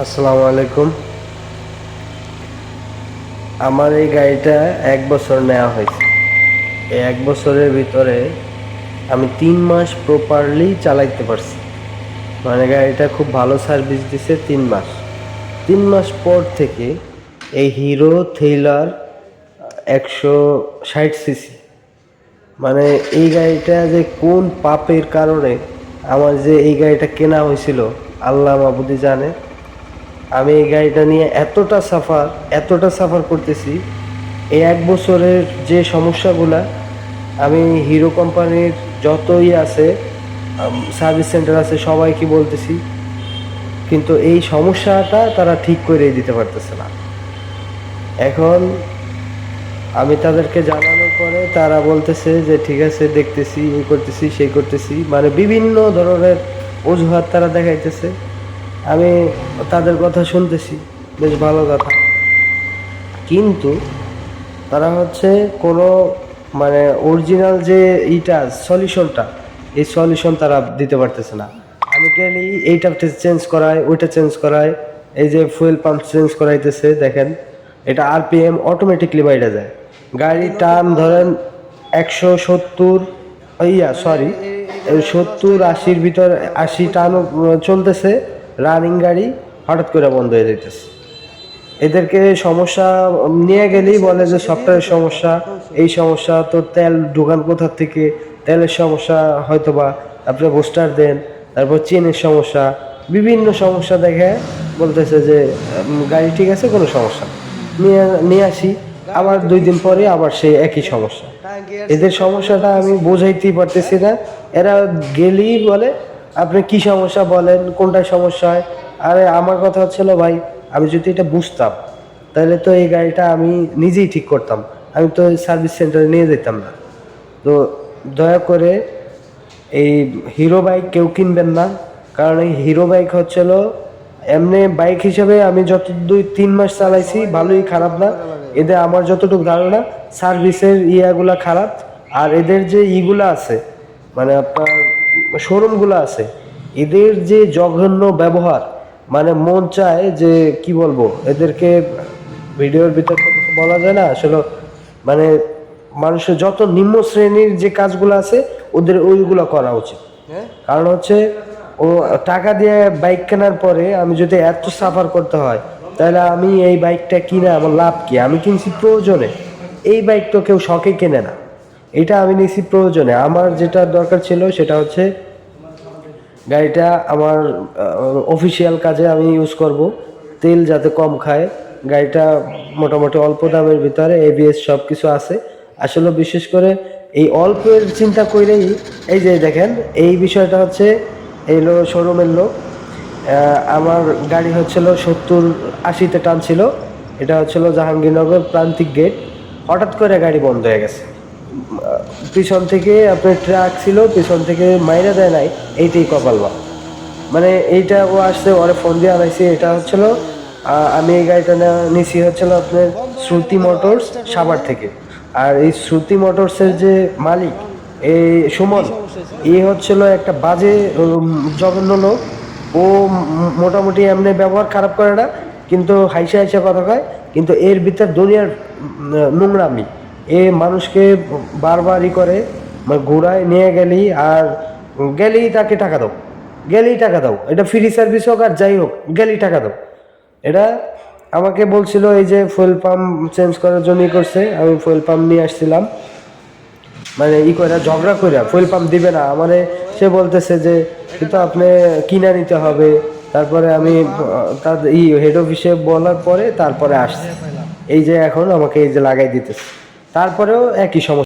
আসসালামু আলাইকুম। আমার এই গাড়িটা এক বছর নেওয়া হয়েছে। এই এক বছরের ভিতরে আমি তিন মাস প্রপারলি চালাইতে পারছি। মানে গাড়িটা খুব ভালো সার্ভিস দিছে তিন মাস। তিন মাস পর থেকে এই হিরো থ্রিলার একশো ষাট সিসি মানে এই গাড়িটা যে কোন পাপের কারণে আমার যে এই গাড়িটা কেনা হয়েছিল, আল্লাহ মাবুদি জানে। আমি এই গাড়িটা নিয়ে এতটা সাফার এতটা সাফার করতেছি, এই এক বছরের যে সমস্যাগুলা, আমি হিরো কোম্পানির যতই আছে সার্ভিস সেন্টার আছে, সবাইকে বলতেছি, কিন্তু এই সমস্যাটা তারা ঠিক করে দিতে পারতেছে না। এখন আমি তাদেরকে জানানোর পরে তারা বলতেছে যে, ঠিক আছে, দেখতেছি এই করতেছি, সেই করতেছি। মানে বিভিন্ন ধরনের অজুহাত তারা দেখাইতেছে। আমি তাদের কথা শুনতেছি, বেশ ভালো কথা। কিন্তু তারা হচ্ছে কোনো মানে অরিজিনাল যে ইটা সলিউশনটা এই সলিউশন তারা দিতে পারতেছে না। আমি গেলেই এইটা চেঞ্জ করাই ওইটা চেঞ্জ করাই এই যে ফুয়েল পাম্প চেঞ্জ করাইতেছে, দেখেন, এটা আরপিএম অটোমেটিকলি বাইরে যায়। গাড়ির টান ধরেন একশো সত্তর, ইয়া সরি সত্তর আশির ভিতর আশি টানও চলতেছে রানিং গাড়ি হঠাৎ করে বন্ধ হয়ে যেতেছে এদেরকে সমস্যা নিয়ে গেলেই বলে যে সফটওয়্যারের সমস্যা, এই সমস্যা, তো তেল ঢোকান কোথার থেকে, তেলের সমস্যা হয়তো বা আপনি বুস্টার দেন, তারপর চেনের সমস্যা, বিভিন্ন সমস্যা দেখে বলতেছে যে গাড়ি ঠিক আছে, কোনো সমস্যা নিয়ে নিয়ে আসি, আবার দুই দিন পরে আবার সেই একই সমস্যা। এদের সমস্যাটা আমি বোঝাইতেই পারতেছি না। এরা গেলেই বলে আপনি কি সমস্যা বলেন? কোনটায় সমস্যা হয়? আরে, আমার কথা হচ্ছিল ভাই, আমি যদি এটা বুঝতাম, তাহলে তো এই গাড়িটা আমি নিজেই ঠিক করতাম। আমি তো সার্ভিস সেন্টারে নিয়ে যেতাম না। তো দয়া করে এই হিরো বাইক কেউ কিনবেন না, কারণ এই হিরো বাইক হচ্ছিল এমনি বাইক হিসেবে আমি যত দুই তিন মাস চালাইছি, ভালোই খারাপ না। এদের আমার যতটুকু ধারণা সার্ভিসের ইয়াগুলা খারাপ, আর এদের যে ইগুলা আছে মানে আপনার শোরুমগুলো আছে এদের যে জঘন্য ব্যবহার মানে মন চায় যে কি বলব এদেরকে ভিডিওর ভিতর কিছু বলা যায় না আসলে মানে মানুষের যত নিম্ন শ্রেণির যে কাজগুলো আছে ওদের ওইগুলো করা উচিত। কারণ হচ্ছে ও টাকা দিয়ে বাইক কেনার পরে আমি যদি এত সাফার করতে হয় তাহলে আমি এই বাইকটা কিনে আমার লাভ কি? আমি কিনছি প্রয়োজনে। এই বাইক তো কেউ শখে কেনে না। এটা আমি নিছি প্রয়োজনে। আমার যেটা দরকার ছিল সেটা হচ্ছে গাড়িটা আমার অফিসিয়াল কাজে আমি ইউজ করব। তেল যাতে কম খায়। গাড়িটা মোটামুটি অল্প দামের ভিতরে এবিএস সব কিছু আছে। আসলে বিশেষ করে এই অল্পের চিন্তা করেই, এই যে দেখেন, এই বিষয়টা হচ্ছে এই লো শোরুমের লোক। আমার গাড়ি হচ্ছিল সত্তর আশিতে টানছিল। এটা হচ্ছিল জাহাঙ্গীরনগর প্রান্তিক গেট হঠাৎ করে গাড়ি বন্ধ হয়ে গেছে। পিছন থেকে আপনার ট্রাক ছিল, পিছন থেকে মাইরা দেয় নাই, এইটাই কপাল বা মানে এইটা ও আসছে, ওরে ফোন দিয়ে আনাইছি, এটা হচ্ছিল আমি এই গাড়িটা নিছি হচ্ছিল আপনার শ্রুতি মোটরস সাভার থেকে। আর এই শ্রুতি মোটরসের যে মালিক, এই সুমন, এ হচ্ছিল একটা বাজে জঘন্য লোক। ও মোটামুটি এমনি ব্যবহার খারাপ করে না, কিন্তু হাইসা হাইসা কথা কয়, কিন্তু এর ভিতর দুনিয়ার নোংরামি। এ মানুষকে বারবারই করে মানে ঘোড়ায় নিয়ে গেলি আর গেলেই তাকে টাকা দাও, গেলেই টাকা দাও, এটা ফ্রি সার্ভিস হোক আর যাই হোক, গেলেই টাকা দাও। এটা আমাকে বলছিল, এই যে ফুয়েল পাম্প চেঞ্জ করার জন্যই করছে, আমি ফুয়েল পাম্প নিয়ে আসছিলাম। মানে ই করে ঝগড়া করে ফুয়েল পাম্প দিবে না। আমারে, সে বলতেছে যে কিন্তু আপনি কিনে নিতে হবে। তারপরে আমি, তার ই হেড অফিসে বলার পরে তারপরে আসছে। এই যে এখন আমাকে এই যে লাগাই দিতেছে। তারপরেও একই সমস্যা।